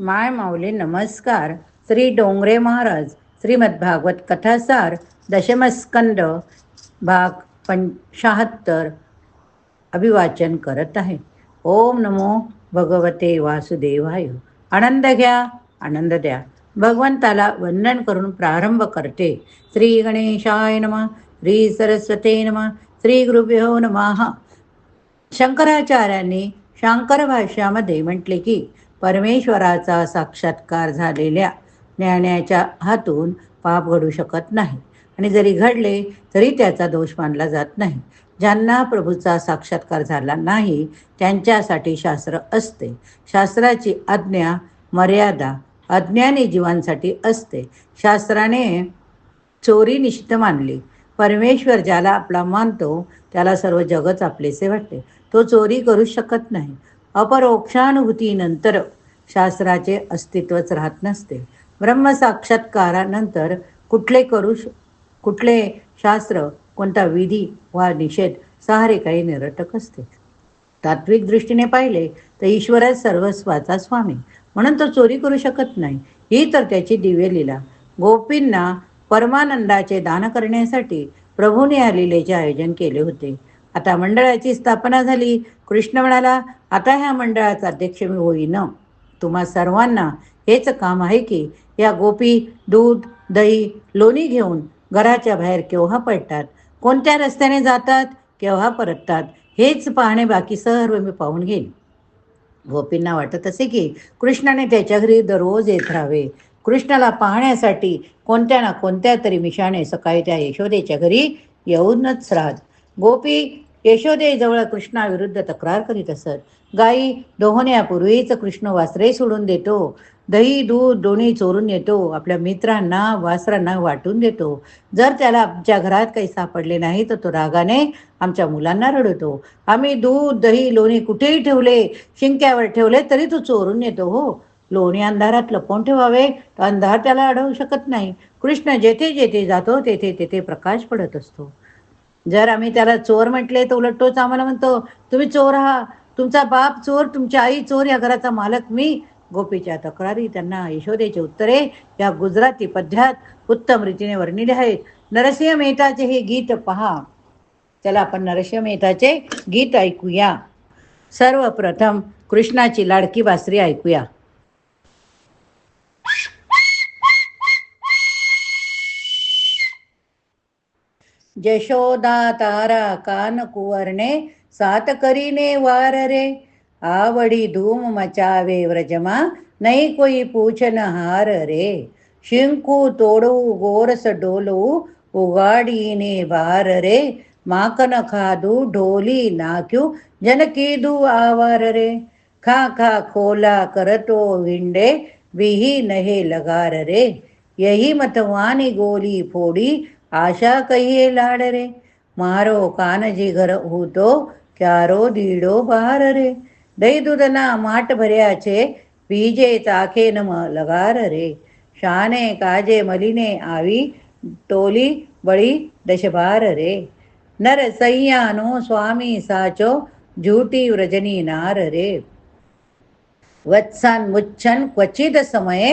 माय माऊली नमस्कार. श्री डोंगरे महाराज श्रीमद्भागवत कथासार दशमस्कंद भाग पं शहात्तर अभिवाचन करत आहे. ओम नमो भगवते वासुदेवाय. आनंद घ्या आनंद द्या. भगवंताला वंदन करून प्रारंभ करते. श्री गणेशाय नम श्री सरस्वते नम श्री गुरुभ्यो नमः. शंकराचार्यांनी शांकर भाष्यामध्ये म्हटले की परमेश्वराचा साक्षात्कार झालेल्या ज्ञानाच्या हातून पाप घडू शकत नाही. आणि जरी घडले तरी त्याचा दोष मानला जात नाही. ज्यांना प्रभूचा साक्षात्कार झाला नाही त्यांच्यासाठी शास्त्र असते. शास्त्राची आज्ञा मर्यादा अज्ञानी जीवांसाठी असते. शास्त्राने चोरी निश्चित मानली. परमेश्वर ज्याला आपला मानतो त्याला सर्व जगच आपलेसे वाटते. तो चोरी करू शकत नाही. अपरोक्षानुभूतीनंतर शास्त्राचे अस्तित्वच राहत नसते. ब्रह्मसाक्षात्कारानंतर कुठले करू कुठले शास्त्र कोणता विधी वा निषेध सारे काही निरटक असते. तात्विक दृष्टीने पाहिले तर ईश्वरच सर्वस्वाचा स्वामी. म्हणून तो चोरी करू शकत नाही. ही तर त्याची दिव्य लीला. गोपींना परमानंदाचे दान करण्यासाठी प्रभूने या लिलेचे आयोजन केले होते. आता मंडळाची स्थापना झाली. कृष्ण म्हणाला आता ह्या मंडळाचा अध्यक्ष मी होईन. तुम्हा सर्वांना हेच काम आहे की या गोपी दूध दही लोणी घेऊन घराच्या बाहेर केव्हा पडतात? कोणत्या रस्त्याने जातात? केव्हा परततात? हेच पाहणे बाकी सर्व मी पाहून घेईन. गोपींना वाटत असे की कृष्णाने त्याच्या घरी दररोज येत राहावे. कृष्णाला पाहण्यासाठी कोणत्या ना कोणत्या तरी मिशाने सकाळी त्या यशोदेच्या घरी येऊनच राहत. गोपी यशोदेजवळ कृष्णाविरुद्ध तक्रार करीत असत. गाई दोहण्यापूर्वीच कृष्ण वासरे सोडून देतो. दही दूध दोन्ही चोरून येतो आपल्या मित्रांना वासरांना वाटून देतो. जर त्याला आमच्या घरात काही सापडले नाही तर तो रागाने आमच्या मुलांना रडवतो. आम्ही दूध दही लोणी कुठेही ठेवले शिंक्यावर ठेवले तरी तो चोरून येतो हो. लोणी अंधारात लपवून ठेवावे तर अंधार त्याला अडवू शकत नाही. कृष्ण जेथे जेथे जातो तेथे तेथे प्रकाश पडत असतो. जर आम्ही त्याला चोर म्हटले तर उलट तोच आम्हाला म्हणतो तुम्ही चोर आहात. तुमचा बाप चोर तुमची आई चोर या घराचा मालक मी. गोपीच्या तक्रारी त्यांना यशोदेचे उत्तरे या गुजराती पद्यात उत्तम रीतीने वर्णिले आहेत. नरसिंह मेहताचे हे गीत पहा. चला आपण नरसिंह मेहताचे गीत ऐकूया. सर्वप्रथम कृष्णाची लाडकी बासरी ऐकूया. जशोदा तारा कान कुवरणे सात करीने वार रे आवडी धूम मचावे व्रजमा नाही कोई पूछन हार रे शिंकू तोडू गोरस डोलवू उगाडीने भार रे माकन खादू ढोली नाक्यू जनकीदू आवार रे खा खा खोला करतो विंडे विही नहे लगार रे यही मतवानी गोली फोडी आशा कहिये लाड रे? मारो कानजी घर होतो क्यारो दीडो बहार रे? दही दुधना माट भर्याचे बीजे चाखे नम लगार रे? शाने काजे मलिने आवी टोली बळी दशभार रे? नर सय्यानो स्वामी साचो झूटी व्रजनी नार रे? वत्सान मुच्छन क्वचित समये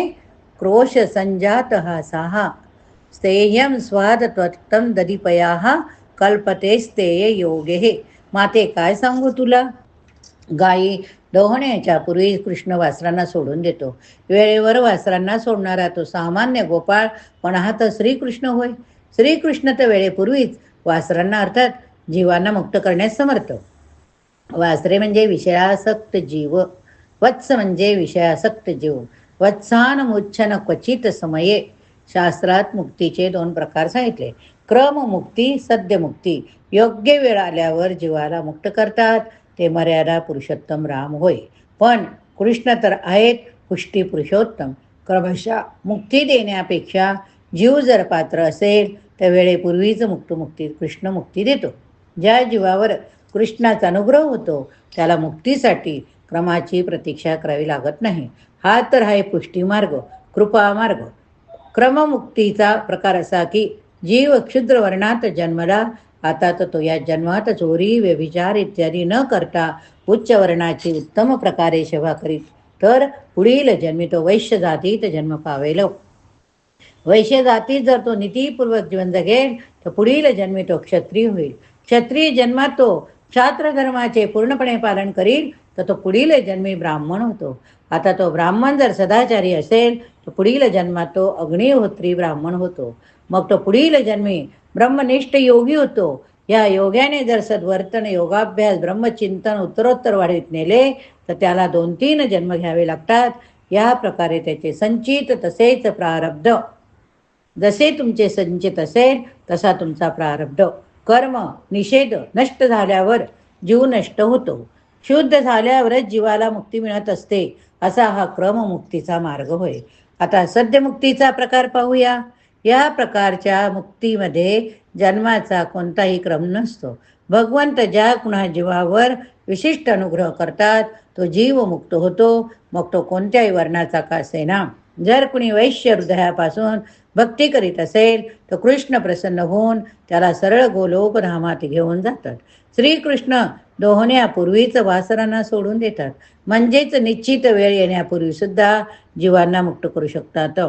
क्रोश संजात हा साहा। स्थेयं स्वाद दधिपयाः कल्पते स्थेय योगे माते काय सांगू तुला? गायी दोहण्याच्या पूर्वी कृष्ण वासरांना सोडून देतो. वेळेवर वासरांना सोडणारा तो सामान्य गोपाळ पण हा तर श्रीकृष्ण होय. श्रीकृष्ण तर वेळेपूर्वीच वासरांना अर्थात जीवांना मुक्त करण्यास समर्थ. वासरे म्हणजे विषयासक्त जीव. वत्स म्हणजे विषयासक्त जीव. वत्सान मुच्छन क्वचित समये. शास्त्रात मुक्तीचे दोन प्रकार सांगितले. क्रममुक्ती सद्यमुक्ती. योग्य वेळ आल्यावर जीवाला मुक्त करतात. ते मर्यादा पुरुषोत्तम राम होय. पण कृष्ण तर आहेत पुष्टी पुरुषोत्तम. क्रमशः मुक्ती देण्यापेक्षा जीव जर पात्र असेल तर वेळेपूर्वीच मुक्तमुक्ती कृष्ण मुक्ती देतो. ज्या जीवावर कृष्णाचा अनुग्रह होतो त्याला मुक्तीसाठी क्रमाची प्रतीक्षा करावी लागत नाही. हा तर आहे पुष्टीमार्ग कृपामार्ग क्रममुक्तीचा प्रकार असा की जीव क्षुद्र वर्णात जन्मला आता तर तो या जन्मात चोरी व्यभिचार इत्यादी न करता उच्च वर्णाची उत्तम प्रकारे सेवा करीत तर पुढील जन्मी तो वैश्य जातीत जन्म पावेल. वैश्य जातीत जर तो नीतीपूर्वक जीवन जगेल तर पुढील जन्मी तो क्षत्रिय होईल. क्षत्रिय जन्मात तो क्षात्र धर्माचे पूर्णपणे पालन करील तर तो पुढील जन्मी ब्राह्मण होतो. आता तो ब्राह्मण जर सदाचारी असेल तो पुढील जन्मात तो अग्निहोत्री ब्राह्मण होतो. मग तो पुढील जन्मी ब्रह्मनिष्ठ योगी होतो. या योग्याने जर सद्वर्तन योगाभ्यास ब्रह्मचिंतन उत्तरोत्तर वाढीत नेले तर त्याला दोन तीन जन्म घ्यावे लागतात. या प्रकारे त्याचे संचित तसेच प्रारब्ध. जसे तुमचे संचित असेल तसा तुमचा प्रारब्ध. कर्म निषेध नष्ट झाल्यावर जीव नष्ट होतो. शुद्ध झाल्यावरच जीवाला मुक्ती मिळत असते असा हा क्रममुक्तीचा मार्ग होय. आता सद्यमुक्तीचा प्रकार पाहूया. या प्रकारच्या मुक्तीमध्ये जन्माचा कोणताही क्रम नसतो. भगवंत ज्या कुणा जीवावर विशिष्ट अनुग्रह करतात तो जीव मुक्त होतो. मग तो कोणत्याही वर्णाचा का असेना जर कुणी वैश्य हृदयापासून भक्ती करीत असेल तर कृष्ण प्रसन्न होऊन त्याला सरळ गोलोक धामात घेऊन जातात. श्रीकृष्ण दोहण्यापूर्वीच वासरांना सोडून देतात. म्हणजेच निश्चित वेळ येण्यापूर्वी सुद्धा जीवांना मुक्त करू शकतात.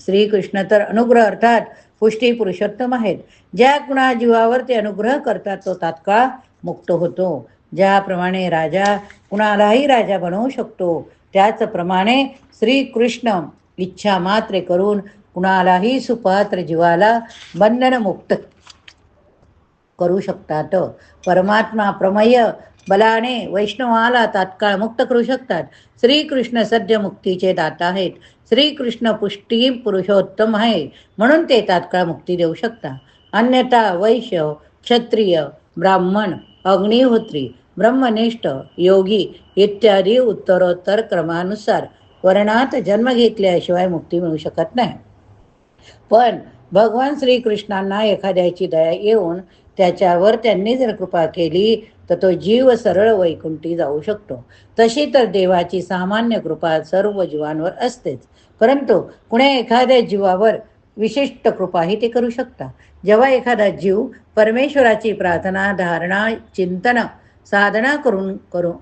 श्रीकृष्ण तर अनुग्रह अर्थात पुष्टी पुरुषोत्तम आहेत. ज्या कुणा जीवावर ते अनुग्रह करतात तो तात्काळ मुक्त होतो. ज्याप्रमाणे राजा कुणालाही राजा बनवू शकतो त्याचप्रमाणे श्रीकृष्ण इच्छा मात्र करून कुणालाही सुपात्र जीवाला बंधनमुक्त करू शकतात. परमात्मा प्रमय बलाने वैष्णवाला तात्काळ मुक्त करू शकतात. श्रीकृष्ण सद्य मुक्तीचे दाता आहेत. श्रीकृष्ण पुष्टी पुरुषोत्तम आहे. म्हणून ते तात्काळ मुक्ती देऊ शकता अन्यथा वैश्य क्षत्रिय ब्राह्मण अग्निहोत्री ब्रह्मनिष्ठ योगी इत्यादी उत्तरोत्तर क्रमानुसार वर्णात जन्म घेतल्याशिवाय मुक्ती मिळू शकत नाही. पण भगवान श्रीकृष्णांना एखाद्याची दया येऊन त्याच्यावर त्यांनी जर कृपा केली तर तो जीव सरळ वैकुंठी जाऊ शकतो. तशी तर देवाची सामान्य कृपा सर्व जीवांवर असतेच. परंतु कुण्या एखाद्या जीवावर विशिष्ट कृपाही ते करू शकता जेव्हा एखादा जीव परमेश्वराची प्रार्थना धारणा चिंतन साधना करून करू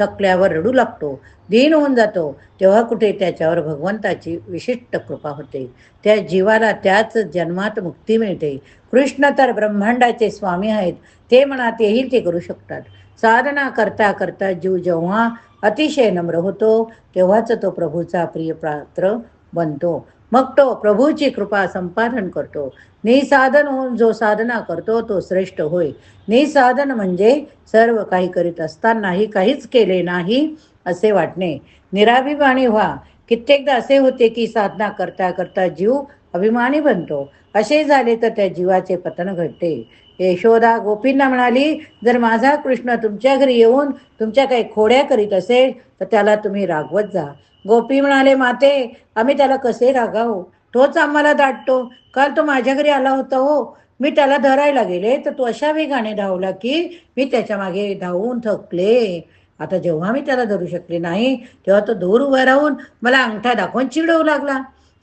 थकल्यावर रडू लागतो दीन होऊन जातो तेव्हा कुठे त्याच्यावर भगवंताची विशिष्ट कृपा होते. त्या जीवाला त्याच जन्मात मुक्ती मिळते. कृष्ण तर ब्रह्मांडाचे स्वामी आहेत ते मनात येईल ते करू शकतात. साधना करता करता जीव जेव्हा अतिशय नम्र होतो तेव्हाच तो प्रभूचा प्रिय पात्र बनतो. मग तो प्रभूची कृपा संपादन करतो. निसाधन होऊन जो साधना करतो तो श्रेष्ठ होय. निसाधन म्हणजे सर्व काही करीत असतानाही काहीच केले नाही असे वाटणे. निराभिमानी व्हा. कित्येकदा असे होते की साधना करता करता जीव अभिमानी बनतो. असे झाले तर त्या जीवाचे पतन घडते. यशोदा गोपींना म्हणाली जर माझा कृष्ण तुमच्या घरी येऊन तुमच्या काही खोड्या करीत असेल तर त्याला तुम्ही रागवत जा. गोपी म्हणाले माते आम्ही त्याला कसे रागावू? तोच आम्हाला दाटतो. काल तो माझ्या घरी आला होता हो. मी त्याला धरायला गेले तर तो अशा वेगाने धावला की मी त्याच्यामागे धावून थकले. आता जेव्हा मी त्याला धरू शकले नाही तेव्हा तो दूर उभा राहून मला अंगठा दाखवून चिडवू लागला.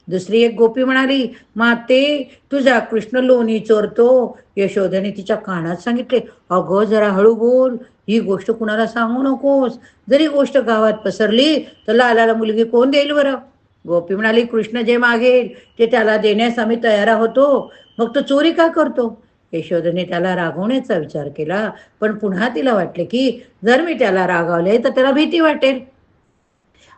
दुसरी एक गोपी म्हणाली माते तुझा कृष्ण लोणी चोरतो. यशोधने तिच्या कानात सांगितले अगं जरा हळू बोल. ही गोष्ट कुणाला सांगू नकोस. जरी गोष्ट गावात पसरली तर लालाला मुलगी कोण देईल बरं? गोपी म्हणाली कृष्ण जे मागेल ते त्याला देण्यास आम्ही तयार होतो मग तो चोरी का करतो? यशोधने त्याला रागवण्याचा विचार केला पण पुन्हा तिला वाटले की जर मी त्याला रागावले तर त्याला भीती वाटेल.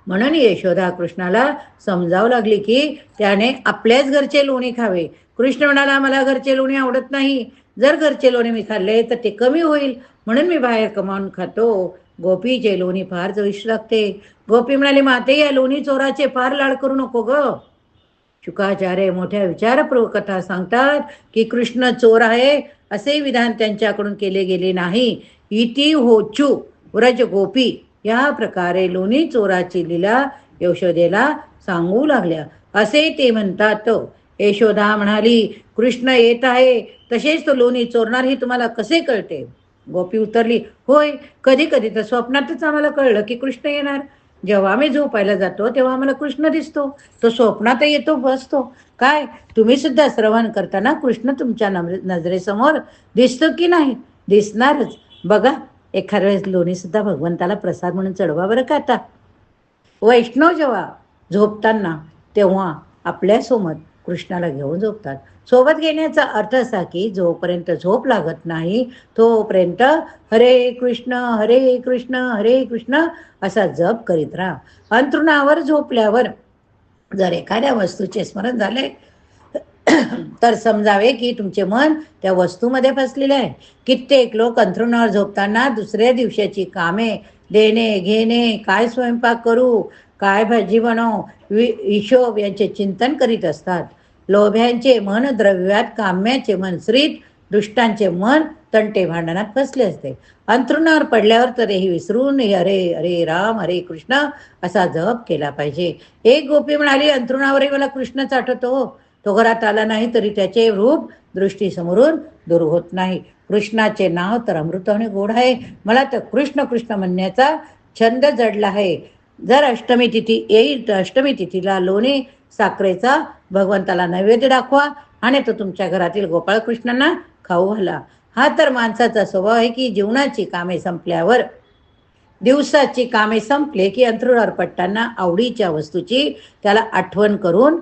म्हणून यशोदा कृष्णाला समजावं लागली की त्याने आपल्याच घरचे लोणी खावे. कृष्ण म्हणाला मला घरचे लोणी आवडत नाही. जर घरचे लोणी मी खाल्ले तर ते कमी होईल. म्हणून मी बाहेर कमावून खातो. गोपीचे लोणी फार चविष्ट लागते. गोपी म्हणाले माते या लोणी चोराचे फार लाड करू नको ग. शुकाचार्य मोठ्या विचारपूर्वक कथा सांगतात की कृष्ण चोर आहे असे विधान त्यांच्याकडून केले गेले नाही. इति होचू व्रज गोपी. या प्रकारे लोणी चोराची लीला यशोदेला सांगू लागल्या. असे ते म्हणतात. यशोदा म्हणाली कृष्ण येत आहे तसेच तो लोणी चोरणार ही तुम्हाला कसे कळते? गोपी उतरली. होय कधी कधी तर स्वप्नातच आम्हाला कळलं की कृष्ण येणार. जेव्हा आम्ही झोपायला जातो तेव्हा आम्हाला कृष्ण दिसतो. तो स्वप्नात येतो बसतो. काय? तुम्ही सुद्धा श्रवण करताना कृष्ण तुमच्या नजरेसमोर दिसतो की नाही? दिसणारच. बघा एखाद्या वेळेस लोणी सुद्धा भगवंताला प्रसाद म्हणून चढवा बरं का आता. वैष्णव जेव्हा झोपताना तेव्हा आपल्यासोबत कृष्णाला घेऊन झोपतात. सोबत घेण्याचा अर्थ असा की जोपर्यंत झोप लागत नाही तोपर्यंत हरे कृष्ण हरे कृष्ण हरे कृष्ण असा जप करीत राहा. अंतरुणावर झोपल्यावर जर एखाद्या वस्तूचे स्मरण झाले तर समजावे की तुमचे मन त्या वस्तूमध्ये फसलेले आहे. कित्येक लोक अंथरुणावर झोपताना दुसऱ्या दिवसाची कामे देणे घेणे काय स्वयंपाक करू काय भाजी बनव वि हिशोब यांचे चिंतन करीत असतात. लोभ्यांचे मन द्रव्यात काम्याचे मन श्रीत दुष्टांचे मन तंटे भांडणात फसले असते. अंथरुणावर पडल्यावर तरीही विसरून अरे अरे राम हरे कृष्ण असा जप केला पाहिजे. एक गोपी म्हणाली अंथरुणावरही मला कृष्णच आठवतो. तो घरात आला नाही तरी त्याचे रूप दृष्टीसमोरून दूर होत नाही. कृष्णाचे नाव तर अमृत आणि गोड आहे. मला तर कृष्ण कृष्ण म्हणण्याचा छंद जडला आहे. जर अष्टमी तिथी येईल तर अष्टमी तिथीला लोणी साखरेचा भगवंताला नैवेद्य दाखवा आणि तो तुमच्या घरातील गोपाळकृष्णांना खाऊ घाला. हा तर माणसाचा स्वभाव आहे की जीवनाची कामे संपल्यावर दिवसाची कामे संपले की अंथरुणावर पट्टांना आवडीच्या वस्तूची त्याला आठवण करून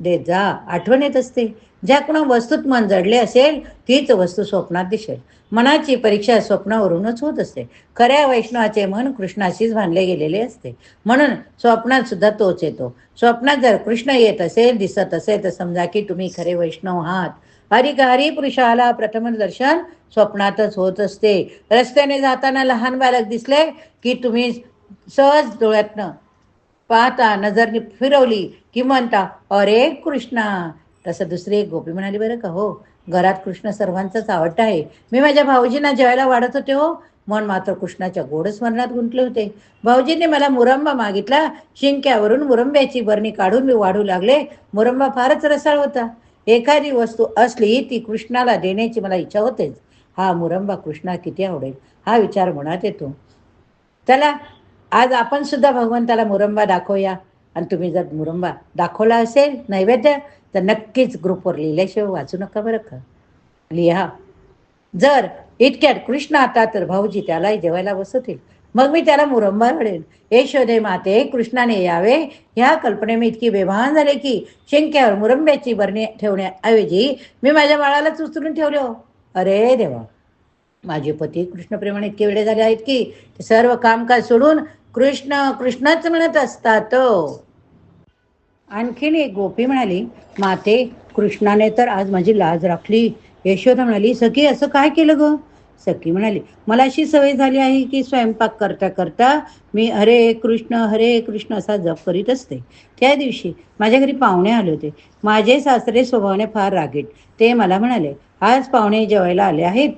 देत जा. आठवण येत असते. ज्या कोणा वस्तूत मन जडले असेल तीच वस्तू स्वप्नात दिसेल. मनाची परीक्षा स्वप्नावरूनच होत असते. खऱ्या वैष्णवाचे मन कृष्णाशीच बांधले गेलेले असते. म्हणून स्वप्नात सुद्धा तोच येतो. स्वप्नात जर कृष्ण येत असेल दिसत असेल तर समजा की तुम्ही खरे वैष्णव आहात. हरिक हरी पुरुषाला प्रथम दर्शन स्वप्नातच होत असते. रस्त्याने जाताना लहान बालक दिसले की तुम्ही सहज डोळ्यातनं पाहता नजरनी फिरवली की म्हणता अरे कृष्णा तसं दुसरी एक गोपी म्हणाली बरं का हो घरात कृष्ण सर्वांचाच आवडता आहे. मी माझ्या भाऊजींना जेवायला वाढत होते हो. मन मात्र कृष्णाच्या गोड स्मरणात गुंतले होते. भाऊजींनी मला मुरंबा मागितला. शिंक्यावरून मुरंब्याची बरणी काढून मी वाढू लागले. मुरंबा फारच रसाळ होता. एखादी वस्तू असली ती कृष्णाला देण्याची मला इच्छा होतेच. हा मुरंबा कृष्णा किती आवडेल हा विचार मनात येतो. चला आज आपण सुद्धा भगवंताला मुरंबा दाखवूया. आणि तुम्ही जर मुरंबा दाखवला असेल नैवेद्य तर नक्कीच ग्रुपवर लिहिल्याशिवाय वाचू नका बरं का. लिहा. जर इतक्यात कृष्ण आता तर भाऊजी त्यालाही जेवायला बसवतील मग मी त्याला मुरंबा घडेल यशोदे माते कृष्णाने यावे. ह्या कल्पने मी इतकी बेभान झाले की शिंक्यावर मुरंब्याची बरणी ठेवण्याऐवजी मी माझ्या बाळालाच उचलून ठेवले हो. अरे देवा माझे पती कृष्णप्रेमाने इतके वेळे झाले आहेत की सर्व कामकाज सोडून कृष्ण कृष्णच म्हणत असतात हो. आणखीन एक गोपी म्हणाली माते कृष्णाने तर आज माझी लाज राखली. यशोदा म्हणाली सखी असं काय केलं ग? सखी म्हणाली मला अशी सवय झाली आहे की स्वयंपाक करता करता मी हरे कृष्ण हरे कृष्ण असा जप करीत असते. त्या दिवशी माझ्या घरी पाहुणे आले होते. माझे सासरे स्वभावाने फार रागीट. ते मला म्हणाले आज पाहुणे जेवायला आले आहेत.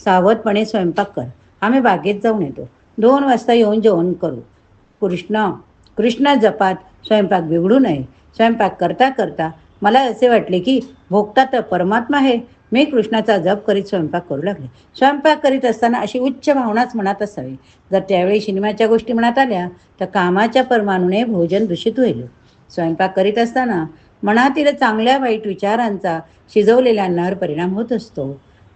सावधपणे स्वयंपाक कर. आम्ही बागेत जाऊन येतो. दोन वाजता येऊन जेवण करू. कृष्ण कृष्ण जपात स्वयंपाक बिघडू नये. स्वयंपाक करता करता मला असे वाटले की भोगता तर परमात्मा आहे. मी कृष्णाचा जप करीत स्वयंपाक करू लागले. स्वयंपाक करीत असताना अशी उच्च भावनाच मनात असावी. जर त्यावेळी सिनेमाच्या गोष्टी मनात आल्या तर कामाच्या परमाणूने भोजन दूषित होईल. स्वयंपाक करीत असताना मनातील चांगल्या वाईट विचारांचा शिजवलेल्या अन्नावर परिणाम होत असतो.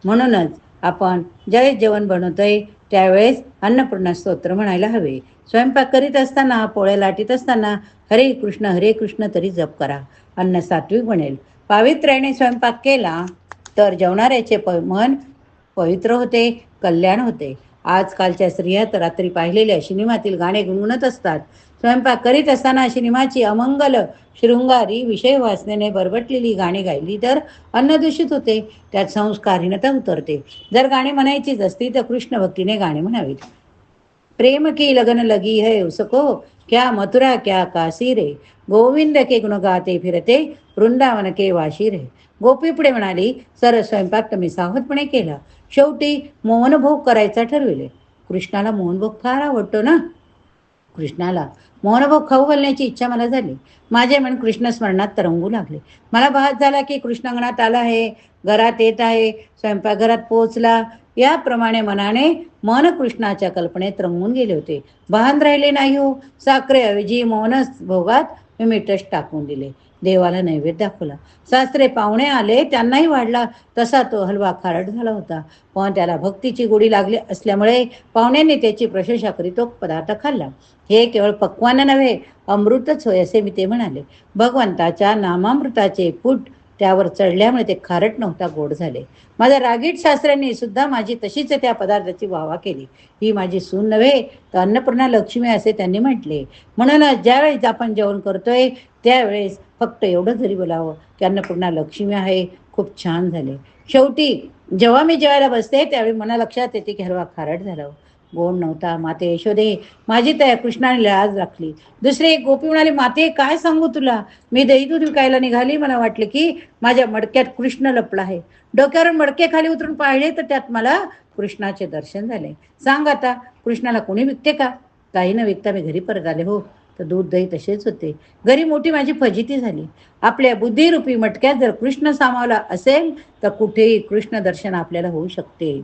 म्हणूनच आपण ज्यावेळेस जेवण बनवतोय त्यावेळेस अन्नपूर्णा स्तोत्र म्हणायला हवे. स्वयंपाक करीत असताना पोळ्या लाटीत असताना हरे कृष्ण हरे कृष्ण तरी जप करा. अन्न सात्विक बनेल. पावित्र्याने स्वयंपाक केला तर जेवणाऱ्याचे प मन पवित्र होते कल्याण होते. आजकालच्या स्त्रिया तर रात्री पाहिलेल्या सिनेमातील गाणे गुणगुणत असतात. स्वयंपाक करीत असताना सिनेमाची अमंगल शृंगारी विषय वाचनेने बरबटलेली गाणी गायली तर अन्न दूषित होते त्यात संस्कारहीनता उतरते. जर गाणी म्हणायचीच असती तर कृष्ण भक्तीने गाणी म्हणावीत. प्रेम की लगन लगी है उसको क्या मथुरा क्या काशी रे? गोविंद के गुण गाते फिरते वृंदावन के वाशी रे? गोपी पुढे म्हणाली सर स्वयंपाक तुम्ही सावधपणे केला. शेवटी मोहनभोग करायचा ठरविले. कृष्णाला मोहनभोग फार आवडतो ना? कृष्णाला मोहनभोग खाऊ घालण्याची इच्छा मला झाली. माझे मन कृष्ण स्मरणात तरंगू लागले. मला भास झाला की कृष्णांगणात आला आहे घरात येत आहे स्वयंपाकघरात पोहोचला. याप्रमाणे मनाने मन कृष्णाच्या कल्पनेत रंगून गेले होते. भान राहिले नाही हो. साखरेऐवजी मोहन भोगात मी मिठच टाकून दिले. देवाला नैवेद्य दाखवला. सासरे पाहुणे आले त्यांनाही वाढला. तसा तो हलवा खारट झाला होता. पण त्याला भक्तीची गोडी लागली असल्यामुळे पाहुण्यांनी त्याची प्रशंसा करीत तो पदार्थ खाल्ला. हे केवळ पक्वान नव्हे अमृतच होय असे मी ते म्हणाले. भगवंताच्या नामामृताचे फूट त्यावर चढल्यामुळे ते खारट नव्हता गोड झाले. माझ्या रागीट शास्त्र्यांनी सुद्धा माझी तशीच त्या पदार्थाची वावा केली. ही माझी सून नव्हे तर अन्नपूर्णा लक्ष्मी असे त्यांनी म्हटले. म्हणूनच ज्यावेळेस आपण जेवण करतोय त्यावेळेस फक्त एवढं जरी बोलावं की अन्नपूर्णा लक्ष्मी आहे खूप छान झाले. शेवटी जेव्हा मी जेवायला बसते त्यावेळी मला लक्षात येते की हरवा खारट झाला. गोड नव्हता? माते यशोदे माझी तया कृष्णाने लाज राखली. दुसरी एक गोपी म्हणाली माते काय सांगू तुला? मी दही दूध विकायला निघाली. मला वाटले की माझ्या मडक्यात कृष्ण लपला आहे. डोक्यावर मडके खाली उतरून पाहिले तर त्यात मला कृष्णाचे दर्शन झाले. सांग आता कृष्णाला कोणी विकते का? काही न विकता मी घरी परत आले हो. तर दूध दही तसेच होते. घरी मोठी माझी फजिती झाली. आपल्या बुद्धिरूपी मटक्यात जर कृष्ण सामावला असेल तर कुठेही कृष्ण दर्शन आपल्याला होऊ शकते.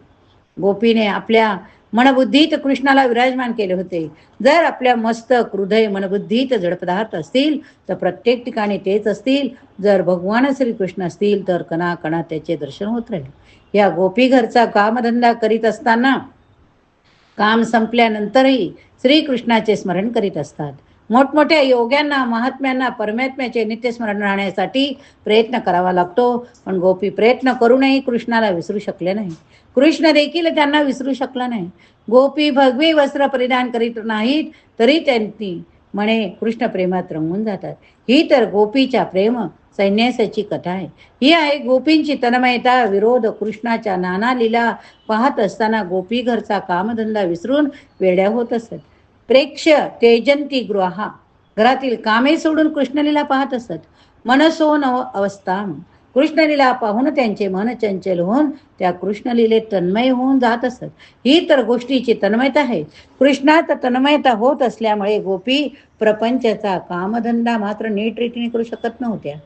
गोपीने आपल्या मनबुद्धीत कृष्णाला विराजमान केले होते. जर आपल्या मस्तक हृदय मनबुद्धीत जड पदार्थ असतील तर प्रत्येक ठिकाणी तेच असतील. जर भगवान श्रीकृष्ण असतील तर कणा कणा त्याचे दर्शन होत राहील. या गोपी घरचा कामधंदा करीत असताना काम संपल्यानंतरही श्रीकृष्णाचे स्मरण करीत असतात. मोठमोठ्या योग्यांना महात्म्यांना परमात्म्याचे नित्यस्मरण राहण्यासाठी प्रयत्न करावा लागतो. पण गोपी प्रयत्न करूनही कृष्णाला विसरू शकले नाही. कृष्ण देखील त्यांना विसरू शकला नाही. गोपी भगवी वस्त्र परिधान करीत नाहीत तरी त्यांनी म्हणे कृष्ण प्रेमात रंगून जातात. ही तर गोपीच्या प्रेम सैन्यासाची कथा आहे. ही आहे गोपींची तन्मयता विरोध कृष्णाच्या नाना लीला पाहत असताना गोपी घरचा कामधंदा विसरून वेड्या होत असत. प्रेक्ष तेजंती गृहा. घरातील कामे सोडून कृष्णलीला पाहत असत. मनसो नव अवस्था कृष्णलीला पाहून त्यांचे मन चंचल होऊन त्या कृष्णलीले तन्मय होऊन जात असत. ही तर गोष्टीची तन्मयता आहे. कृष्णात तन्मयता होत असल्यामुळे गोपी प्रपंचाचा कामधंदा मात्र नीट रीतीने करू शकत नव्हत्या.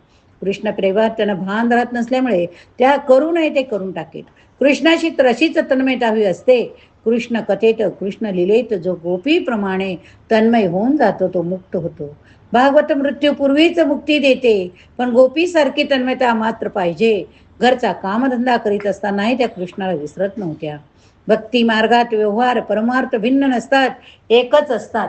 कृष्ण प्रेमात त्यांना भान राहत नसल्यामुळे त्या करू नये ते करून टाकेल कृष्णाशी तर अशीच तन्मयता हवी असते. कृष्ण कथेत कृष्ण लिलेत जो गोपीप्रमाणे तन्मय होऊन जातो तो मुक्त होतो. भागवत मृत्यूपूर्वीच मुक्ती देते पण गोपीसारखी तन्मयता मात्र पाहिजे. घरचा कामधंदा करीत असतानाही त्या कृष्णाला विसरत नव्हत्या. भक्ती मार्गात व्यवहार परमार्थ भिन्न नसतात एकच असतात.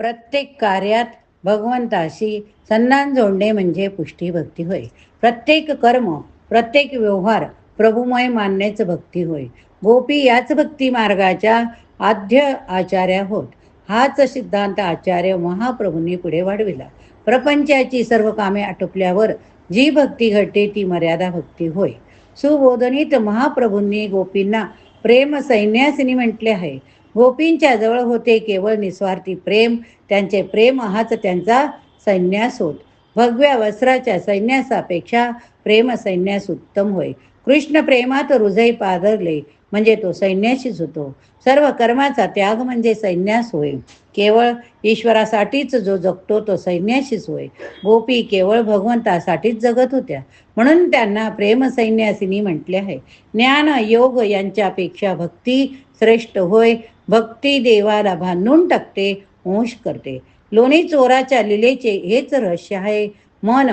प्रत्येक कार्यात भगवंताशी सन्मान जोडणे म्हणजे पुष्टी भक्ती होय. प्रत्येक कर्म प्रत्येक व्यवहार प्रभुमय मानण्याच भक्ती होय. गोपी याच भक्ती मार्गाच्या आद्य आचार्या होत. हाच सिद्धांत आचार्य महाप्रभूंनी पुढे वाढविला. प्रपंचाची सर्व कामे आटोपल्यावर जी भक्ती घडते ती मर्यादा भक्ती होय. सुबोधनीत महाप्रभूंनी गोपींना प्रेम सैन्यासिनी म्हटले आहे. गोपींच्या जवळ होते केवळ निस्वार्थी प्रेम. त्यांचे प्रेम हाच त्यांचा सैन्यास होत. भगव्या वस्त्राच्या सैन्यासापेक्षा प्रेम सैन्यास उत्तम होय. कृष्ण प्रेमात हृदय पादरले म्हणजे तो सैन्याशीच होतो. सर्व कर्माचा त्याग म्हणजे सैन्यास होय. केवळ ईश्वरासाठीच जो जगतो तो सैन्याशीच होय. गोपी केवळ भगवंतासाठीच जगत होत्या. म्हणून त्यांना प्रेम सैन्यासिनी म्हटले आहे. ज्ञान योग यांच्यापेक्षा भक्ती श्रेष्ठ होय. भक्ती देवाला भांडून टाकते अंश करते. लोणी चोराच्या लिलेचे हेच रहस्य आहे. मन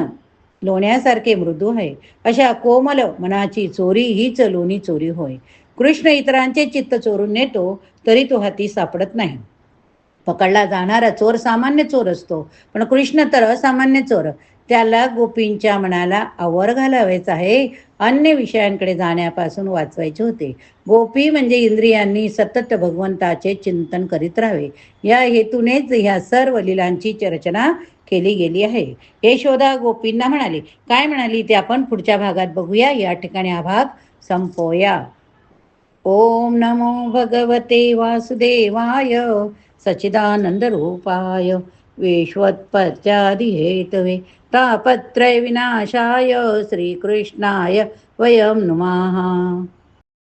लोण्यासारखे मृदू आहे. अशा कोमल मनाची चोरी हीच लोणी चोरी होय. कृष्ण इतरांचे चित्त चोरून नेतो तरी तो हाती सापडत नाही. पकडला जाणारा चोर सामान्य चोर असतो पण कृष्ण तर असामान्य चोर. त्याला गोपींच्या मनाला आवर घालावायचा आहे. अन्य विषयांकडे जाण्यापासून वाचवायचे होते. गोपी म्हणजे इंद्रियांनी सतत भगवंताचे चिंतन करीत राहावे. या हेतूनेच ह्या सर्व लिलांची रचना केली गेली आहे. यशोदा गोपींना म्हणाली. काय म्हणाली ते आपण पुढच्या भागात बघूया. या ठिकाणी हा भाग संपवूया. ओम नमो भगवते वासुदेवाय. सचिदानन्दरूपाय विश्वत्पत्यादिहेतवे तापत्रयविनाशाय. श्रीकृष्णाय. वयं नुमाः.